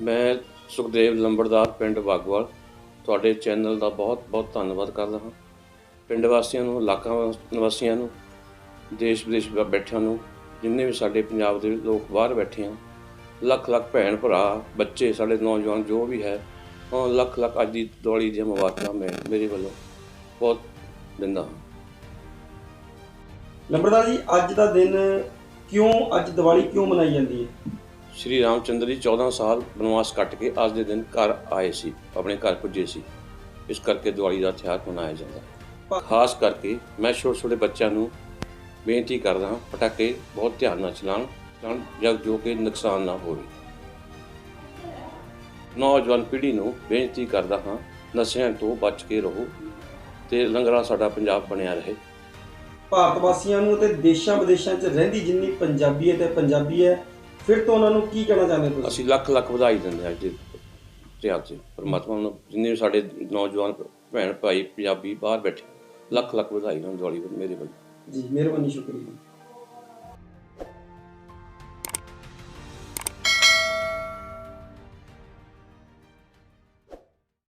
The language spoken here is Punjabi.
ਮੈਂ ਸੁਖਦੇਵ ਲੰਬੜਦਾਰ ਪਿੰਡ ਬਾਗਵਾਲ ਤੁਹਾਡੇ ਚੈਨਲ ਦਾ ਬਹੁਤ ਬਹੁਤ ਧੰਨਵਾਦ ਕਰਦਾ ਹਾਂ। ਪਿੰਡ ਵਾਸੀਆਂ ਨੂੰ, ਇਲਾਕਾ ਨਿਵਾਸੀਆਂ ਨੂੰ, ਦੇਸ਼ ਵਿਦੇਸ਼ ਵਿੱਚ ਬੈਠਿਆਂ ਨੂੰ, ਜਿੰਨੇ ਵੀ ਸਾਡੇ ਪੰਜਾਬ ਦੇ ਲੋਕ ਬਾਹਰ ਬੈਠੇ ਆ, ਲੱਖ ਲੱਖ ਭੈਣ ਭਰਾ, ਬੱਚੇ, ਸਾਡੇ ਨੌਜਵਾਨ ਜੋ ਵੀ ਹੈ, ਉਹ ਲੱਖ ਲੱਖ ਅੱਜ ਦੀ ਦੀਵਾਲੀ ਦੀਆਂ ਮੁਬਾਰਕਾਂ ਮੈਂ, ਮੇਰੇ ਵੱਲੋਂ ਬਹੁਤ ਦਿੰਦਾ ਹਾਂ। ਲੰਬੜਦਾਰ ਜੀ, ਅੱਜ ਦਾ ਦਿਨ ਕਿਉਂ, ਅੱਜ ਦੀਵਾਲੀ ਕਿਉਂ ਮਨਾਈ ਜਾਂਦੀ ਹੈ? ਸ਼੍ਰੀ ਰਾਮਚੰਦਰ ਜੀ 14 ਸਾਲ ਬਨਵਾਸ ਕੱਟ ਕੇ ਅੱਜ ਦੇ ਦਿਨ ਘਰ ਆਏ ਸੀ, ਆਪਣੇ ਘਰ ਪੁੱਜੇ ਸੀ। ਇਸ ਕਰਕੇ ਦੀਵਾਲੀ ਦਾ ਤਿਉਹਾਰ ਮਨਾਇਆ ਜਾਂਦਾ ਖਾਸ ਕਰਕੇ ਮੈਂ ਛੋਟੇ ਛੋਟੇ ਬੱਚਿਆਂ ਨੂੰ ਬੇਨਤੀ ਕਰਦਾ ਹਾਂ, ਪਟਾਕੇ ਬਹੁਤ ਧਿਆਨ ਨਾਲ ਚਲਾਉਣ ਚਲਾਉਣ ਜਦ ਜੋ ਕਿ ਨੁਕਸਾਨ ਨਾ ਹੋਵੇ। ਨੌਜਵਾਨ ਪੀੜ੍ਹੀ ਨੂੰ ਬੇਨਤੀ ਕਰਦਾ ਹਾਂ, ਨਸ਼ਿਆਂ ਤੋਂ ਬਚ ਕੇ ਰਹੋ ਤੇ ਲੰਗਰਾ ਸਾਡਾ ਪੰਜਾਬ ਬਣਿਆ ਰਹੇ। ਭਾਰਤ ਵਾਸੀਆਂ ਨੂੰ ਅਤੇ ਦੇਸ਼ਾਂ ਵਿਦੇਸ਼ਾਂ 'ਚ ਰਹਿੰਦੀ ਜਿੰਨੀ ਪੰਜਾਬੀਅਤ ਹੈ ਪੰਜਾਬੀ ਹੈ ਫਿਰ ਤੋਂ ਉਹਨਾਂ ਨੂੰ ਕੀ ਕਹਿਣਾ ਚਾਹੁੰਦੇ ਹੋ ਤੁਸੀਂ? ਅਸੀਂ ਲੱਖ ਲੱਖ ਵਧਾਈ ਦਿੰਦੇ ਹਾਂ ਅੱਜ ਦੇ ਤਿਉਹਾਰ ਤੇ ਪਰਮਾਤਮਾ ਨੂੰ ਜਿੰਨੇ ਵੀ ਸਾਡੇ ਨੌਜਵਾਨ ਭੈਣ ਭਾਈ ਪੰਜਾਬੀ ਬਾਹਰ ਬੈਠੇ ਲੱਖ ਲੱਖ ਵਧਾਈ ਹੋਣ ਦਿਵਾਲੀ ਮੇਰੇ ਵੱਲੋਂ। ਜੀ ਮਿਹਰਬਾਨੀ ਸ਼ੁਕਰੀਆ।